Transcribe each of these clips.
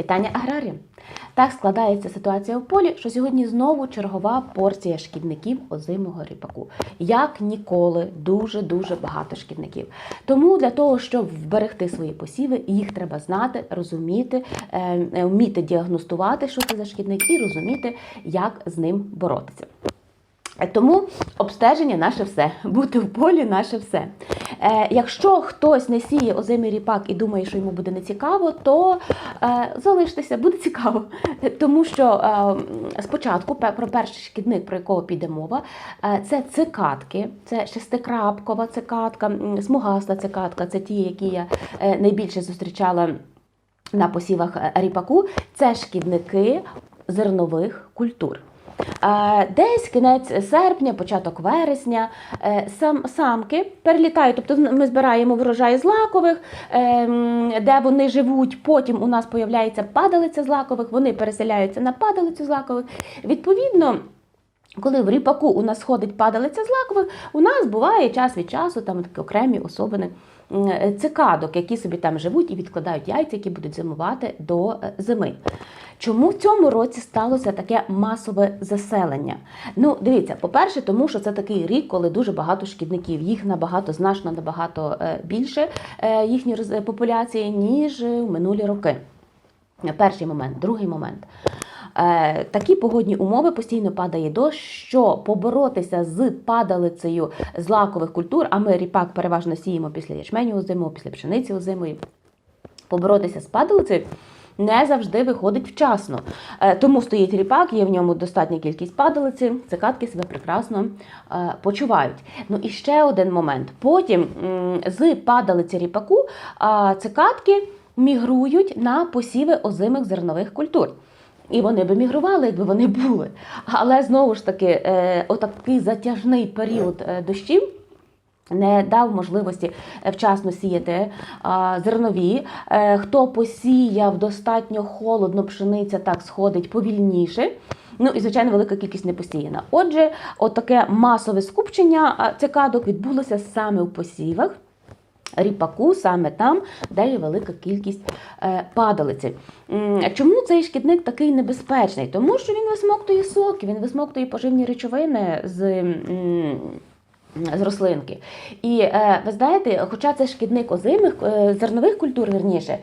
Вітання аграріям! Так складається ситуація в полі, що сьогодні знову чергова порція шкідників озимого ріпаку. Як ніколи, дуже дуже багато шкідників. Тому для того, щоб вберегти свої посіви, їх треба знати, розуміти, е, вміти діагностувати, що це за шкідник, і розуміти, як з ним боротися. Тому обстеження наше все, бути в полі наше все. Е, якщо хтось не сіє озимий ріпак і думає, що йому буде нецікаво, то е, залиштеся, буде цікаво. Тому що е, спочатку про перший шкідник, про якого піде мова, е, це цикатки, це шестикрапкова цикатка, смугаста цикатка, це ті, які я е, найбільше зустрічала на посівах е, ріпаку. Це шкідники зернових культур. Десь кінець серпня, початок вересня, е, сам, самки перелітають. Тобто ми збираємо врожай з лакових, е, де вони живуть. Потім у нас появляється падалиця з лакових, вони переселяються на падалицю з лакових. Відповідно. Коли в ріпаку у нас ходить падалиця з лакових, у нас буває час від часу там такі окремі особини цикадок, які собі там живуть і відкладають яйця, які будуть зимувати до е, зими. Чому в цьому році сталося таке масове заселення? Ну, дивіться, по-перше, тому що це такий рік, коли дуже багато шкідників. Їх набагато значно набагато е, більше е, їхні популяції, ніж в минулі роки. Перший момент, другий момент. Е, такі погодні умови постійно падає дощ, що поборотися з падалицею з лакових культур, а ми ріпак переважно сіємо після ячменю озимого, після пшениці озимої. Поборотися з падалицею не завжди виходить вчасно. Е, Тому стоїть ріпак, є в ньому достатня кількість падалиці, цикатки себе прекрасно е, почувають. Ну і ще один момент. Потім з падалиці ріпаку цикатки мігрують на посіви озимих зернових культур. І вони би мігрували, якби вони були. Але знову ж таки, е, отакий затяжний період е, дощів. Не дав можливості е, вчасно сіяти а, зернові. Хто посіяв достатньо холодно, пшениця так сходить повільніше. Ну і звичайно, велика кількість не посіяна. Отже, отаке масове скупчення цикадок відбулося саме в посівах. Ріпаку саме там, де є велика кількість е, падалиці. Чому цей шкідник такий небезпечний? Тому що він висмоктує соки, він висмоктує поживні речовини з. з рослинки. І е, ви знаєте, хоча це шкідник озимих е, зернових культур, верніше,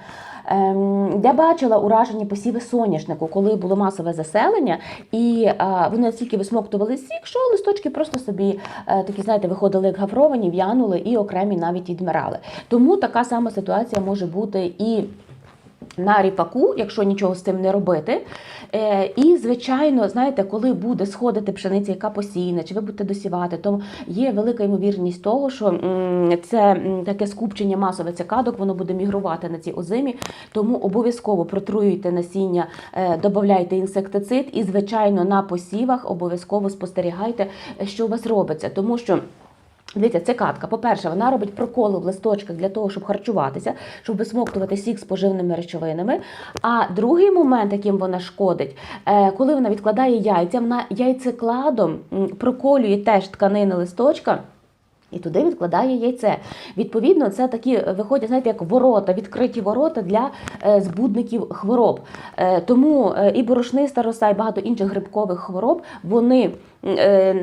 я бачила уражені посіви соняшнику, коли було масове заселення, і вони настільки висмоктували сік, що листочки просто собі е, такі, знаєте, виходили як гавровані, в'янули і окремі навіть відмирали. Тому така сама ситуація може бути і на ріпаку, якщо нічого з цим не робити. Е, і, звичайно, знаєте, коли буде сходити пшениця, яка посіяна, чи ви будете досівати, то є велика ймовірність того, що це таке скупчення масове цикадок, воно буде мігрувати на ці озимі. Тому обов'язково протруюйте насіння, е, додавайте інсектицид, і, звичайно, на посівах обов'язково спостерігайте, е, що у вас робиться, тому що. Дивіться, цикатка, по-перше, вона робить проколи в листочках для того, щоб харчуватися, щоб висмоктувати сік з поживними речовинами. А другий момент, яким вона шкодить, е, коли вона відкладає яйця, вона яйцекладом проколює теж тканини листочка. І туди відкладає яйце. Відповідно, це такі е, виходять, знаєте, як ворота, відкриті ворота для е, збудників хвороб. Е, Тому і борошниста роса, і багато інших грибкових хвороб вони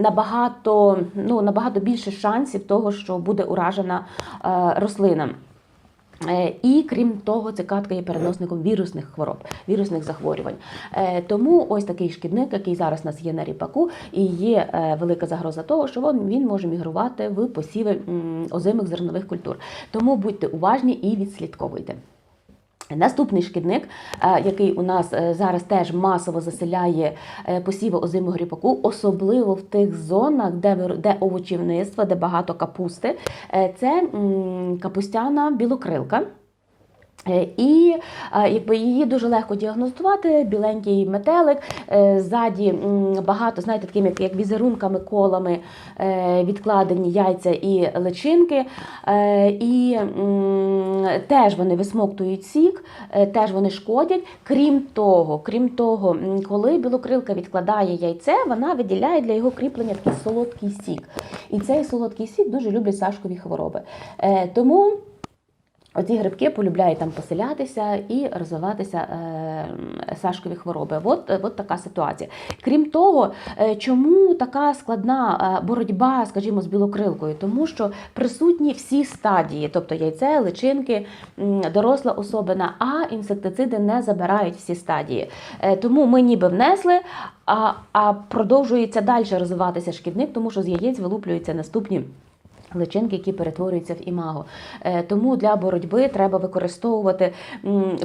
набагато, ну, набагато більше шансів того, що буде уражена рослина. Е, І крім того, цикатка є переносником вірусних хвороб, вірусних захворювань. Е, Тому ось такий шкідник, який зараз у нас є на ріпаку, і є е, велика загроза того, що він може мігрувати в посіви озимих зернових культур. Тому будьте уважні і відслідковуйте. Наступний шкідник, е, який у нас е, зараз теж масово заселяє е, посіви озимого ріпаку, особливо в тих зонах, де де овочівництво, де багато капусти, це капустяна білокрилка. Е, І е, якби її дуже легко діагностувати, біленький метелик, е, ззаді багато, знаєте, такими як, візерунками, колами відкладені яйця і личинки. І теж вони висмоктують сік, теж вони шкодять. Крім того, крім того, коли білокрилка відкладає яйце, вона виділяє для його кріплення такий солодкий сік. І цей солодкий сік дуже люблять сашкові хвороби. Тому. Оці грибки полюбляють там поселятися і розвиватися е, сашкові хвороби. От, от така ситуація. Крім того, е, чому така складна е, боротьба, скажімо, з білокрилкою? Тому що присутні всі стадії, тобто яйце, личинки, доросла особина, а інсектициди не забирають всі стадії. Е, Тому ми ніби внесли, а, а продовжується далі розвиватися шкідник, тому що з яєць вилуплюються наступні. Личинки, які перетворюються в імаго. Е, Тому для боротьби треба використовувати.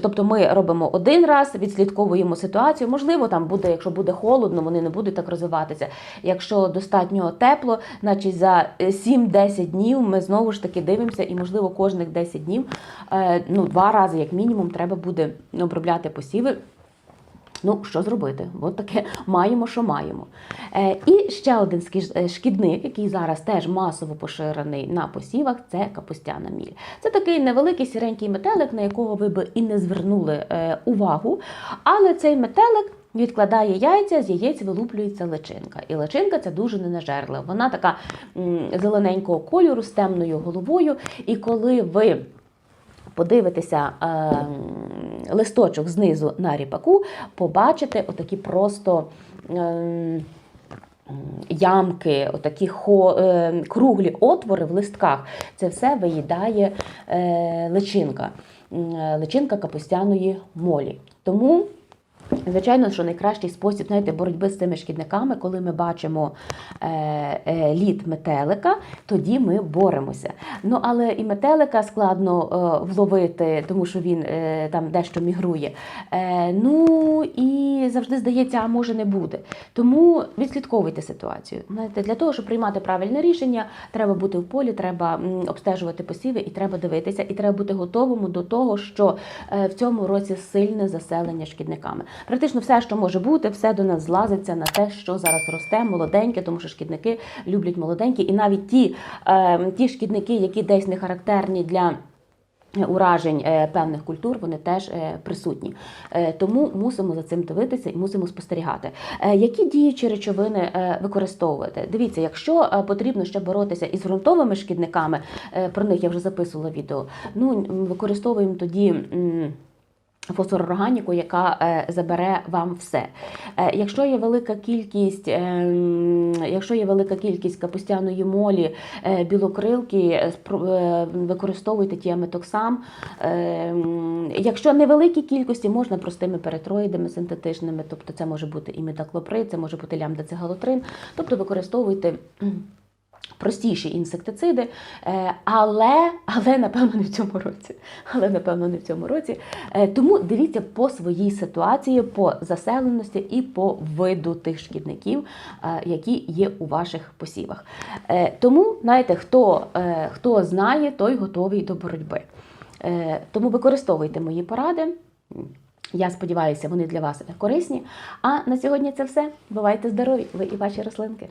Тобто ми робимо один раз, відслідковуємо ситуацію. Можливо, там буде, якщо буде холодно, вони не будуть так розвиватися. Якщо достатньо тепло, значить за е, 7-10 днів ми знову ж таки дивимося, і можливо кожних 10 днів, е, ну два рази як мінімум, треба буде обробляти посіви. Ну, що зробити? От таке маємо, що маємо. Е, і ще один е, шкідник, який зараз теж масово поширений на посівах, це капустяна міль. Це такий невеликий сіренький метелик, на якого ви би і не звернули е, увагу. Але цей метелик. Відкладає яйця, з яєць вилуплюється личинка. І личинка це дуже ненажерлива. Вона така зелененького кольору з темною головою. І коли ви подивитеся е, листочок знизу на ріпаку, побачите отакі просто. Е, Ямки, отакі хо, е, круглі отвори в листках. Це все виїдає е, личинка, е, личинка капустяної молі. Тому Звичайно, що найкращий спосіб знаєте, боротьби з цими шкідниками, коли ми бачимо е, е, лід метелика, тоді ми боремося. Ну але і метелика складно е, вловити, тому що він там дещо мігрує. Ну і завжди здається, а може не буде. Тому відслідковуйте ситуацію. Знаєте, для того, щоб приймати правильне рішення, треба бути в полі, треба обстежувати посіви і треба дивитися, і треба бути готовим до того, що е, в цьому році сильне заселення шкідниками. Практично все, що може бути, все до нас злазиться на те, що зараз росте, молоденьке, тому що шкідники люблять молоденькі, і навіть ті, е, ті шкідники, які десь не характерні для. Уражень е, певних культур вони теж е, присутні, Е, тому мусимо за цим дивитися і мусимо спостерігати. Які діючі речовини використовувати? Дивіться, якщо потрібно ще боротися із ґрунтовими шкідниками, про них я вже записувала відео. Ну використовуємо тоді. Фосфорорганіку, яка е, забере вам все. Е, якщо є велика кількість, е, якщо є велика кількість капустяної молі, е, білокрилки, використовуйте тіаметоксам. Е, якщо невеликі кількості, можна простими перетроїдами синтетичними, тобто це може бути і метаклоприд, це може бути лямдацегалотрин, тобто використовуйте. Простіші інсектициди, е, але, але напевно не в цьому році. Але напевно не в цьому році. Е, Тому дивіться по своїй ситуації, по заселеності і по виду тих шкідників, е, які є у ваших посівах. Тому, знаєте, хто, хто знає, той готовий до боротьби. Тому використовуйте мої поради. Я сподіваюся, вони для вас корисні. А на сьогодні це все. Бувайте здорові, ви і ваші рослинки.